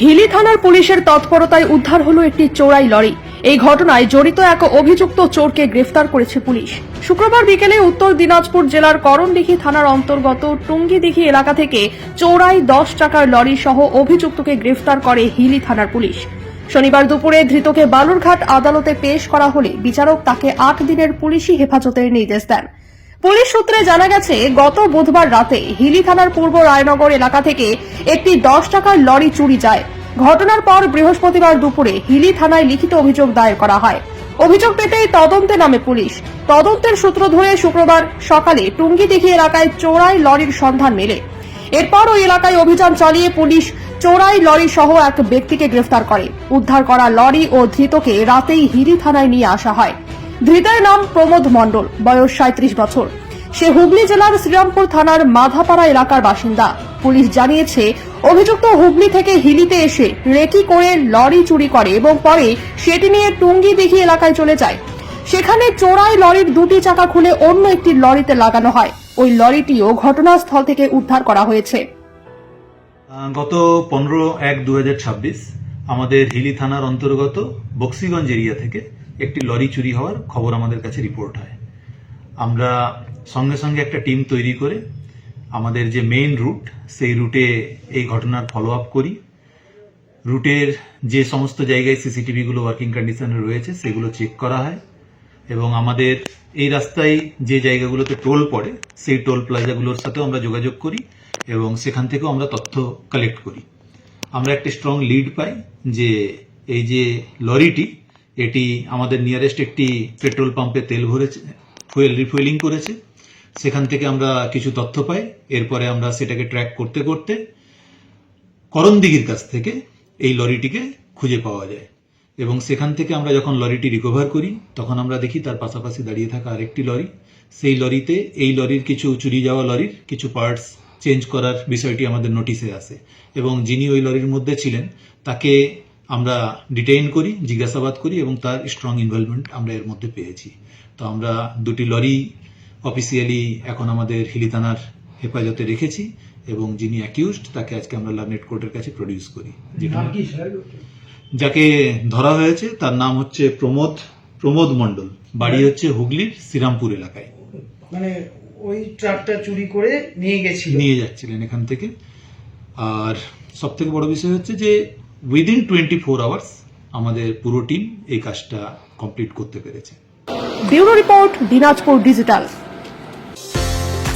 হিলি থানার পুলিশের তৎপরতায় উদ্ধার হলো একটি চোরাই লরি। এই ঘটনায় জড়িত এক অভিযুক্ত চোরকে গ্রেফতার করেছে পুলিশ। শুক্রবার বিকেলে উত্তর দিনাজপুর জেলার করণদিঘি থানার অন্তর্গত টুঙ্গিদিঘি এলাকা থেকে চোরাই দশ টাকার লরি সহ অভিযুক্তকে গ্রেফতার করে হিলি থানার পুলিশ। শনিবার দুপুরে ধৃতকে বালুরঘাট আদালতে পেশ করা হলে বিচারক তাকে আট দিনের পুলিশি হেফাজতের নির্দেশ দেন। পুলিশ সূত্রে জানা গেছে, গত বুধবার রাতে হিলি থানার পূর্ব রায়নগর এলাকা থেকে একটি দশ টাকার লরি চুরি যায়। ঘটনার পর বৃহস্পতিবার দুপুরে হিলি থানায় লিখিত অভিযোগ দায়ের করা হয়। অভিযোগ পেতেই তদন্তে নামে পুলিশ। তদন্তের সূত্র ধরে শুক্রবার সকালে টুঙ্গি টুঙ্গিদিঘি এলাকায় চোরাই লরির সন্ধান মেলে। এরপর ওই এলাকায় অভিযান চালিয়ে পুলিশ চোরাই লরি সহ এক ব্যক্তিকে গ্রেফতার করে। উদ্ধার করা লরি ও ধৃতকে রাতেই হিলি থানায় নিয়ে আসা হয়। ধৃতের নাম প্রমোদ মণ্ডল, বয়স সাঁত্রিশ বছর। সে হুগলি জেলার শ্রীরামপুর থানার মাধাপাড়া এলাকার বাসিন্দা। পুলিশ জানিয়েছে, অভিযুক্ত হুগলি থেকে হিলিতে এসে রেকি করে লরি চুরি করে এবং পরে সেটি নিয়ে টুঙ্গি দিঘি এলাকায় চলে যায়। সেখানে চোরাই লরির দুটি চাকা খুলে অন্য একটি লরিতে লাগানো হয়। ওই লরিটিও ঘটনাস্থল থেকে উদ্ধার করা হয়েছে। গত পনেরো এক দু আমাদের হিলি থানার অন্তর্গত বক্সিগঞ্জ এরিয়া থেকে একটি লরি চুরি হওয়ার খবর আমাদের কাছে রিপোর্ট হয়। আমরা সঙ্গে সঙ্গে একটা টিম তৈরি করে আমাদের যে মেইন রুট সেই রুটে এই ঘটনার ফলো আপ করি রুটের যে সমস্ত জায়গায় সিসিটিভিগুলো ওয়ার্কিং কন্ডিশনে রয়েছে, সেগুলো চেক করা হয় এবং আমাদের এই রাস্তায় যে জায়গাগুলোতে টোল পড়ে, সেই টোল প্লাজাগুলোর সাথেও আমরা যোগাযোগ করি এবং সেখান থেকেও আমরা তথ্য কালেক্ট করি। আমরা একটি স্ট্রং লিড পাই যে এই যে লরিটি এটি আমাদের নিয়ারেস্ট একটি পেট্রোল পাম্পে তেল ভরেছে ফুয়েল রিফুয়েলিং করেছে। সেখান থেকে আমরা কিছু তথ্য পাই। এরপরে আমরা সেটাকে ট্র্যাক করতে করতে করণদিঘির কাছ থেকে এই লরিটিকে খুঁজে পাওয়া যায়। এবং সেখান থেকে আমরা যখন লরিটি রিকভার করি, তখন আমরা দেখি তার পাশাপাশি দাঁড়িয়ে থাকা আরেকটি লরি। সেই লরিতে এই লরির কিছু চুরি যাওয়া লরির কিছু পার্টস চেঞ্জ করার বিষয়টি আমাদের নোটিশে আসে এবং যিনি ওই লরির মধ্যে ছিলেন, তাকে আমরা ডিটেইন করি জিজ্ঞাসাবাদ করি এবং তার স্ট্রং ইনভলভমেন্ট আমরা এর মধ্যে পেয়েছি। তো আমরা দুটি লরি অফিসিয়ালি এখন আমাদের হিলি থানার হেফাজতে রেখেছি এবং যিনি অ্যাকিউজড তাকে আজকে আমরা লার্নেট কোর্টের কাছে প্রডিউস করি। যেখানে যাকে ধরা হয়েছে তার নাম হচ্ছে প্রমোদ প্রমোদ মণ্ডল। বাড়ি হচ্ছে হুগলির শ্রীরামপুর এলাকায়। মানে ওই ট্রাকটা চুরি করে নিয়ে গেছিল। নিয়ে যাচ্ছিলেন এখান থেকে। আর সব থেকে বড় বিষয় হচ্ছে যে উইদিন টোয়েন্টি ফোর আওয়ার্স আমাদের পুরো টিম এই কাজটা কমপ্লিট করতে পেরেছে। Bureau report Dinajpur digital.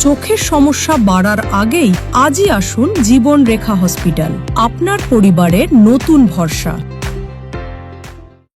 চোখের সমস্যা বাড়ার আগেই আজই আসুন জীবন রেখা হসপিটাল। আপনার পরিবারের নতুন ভরসা।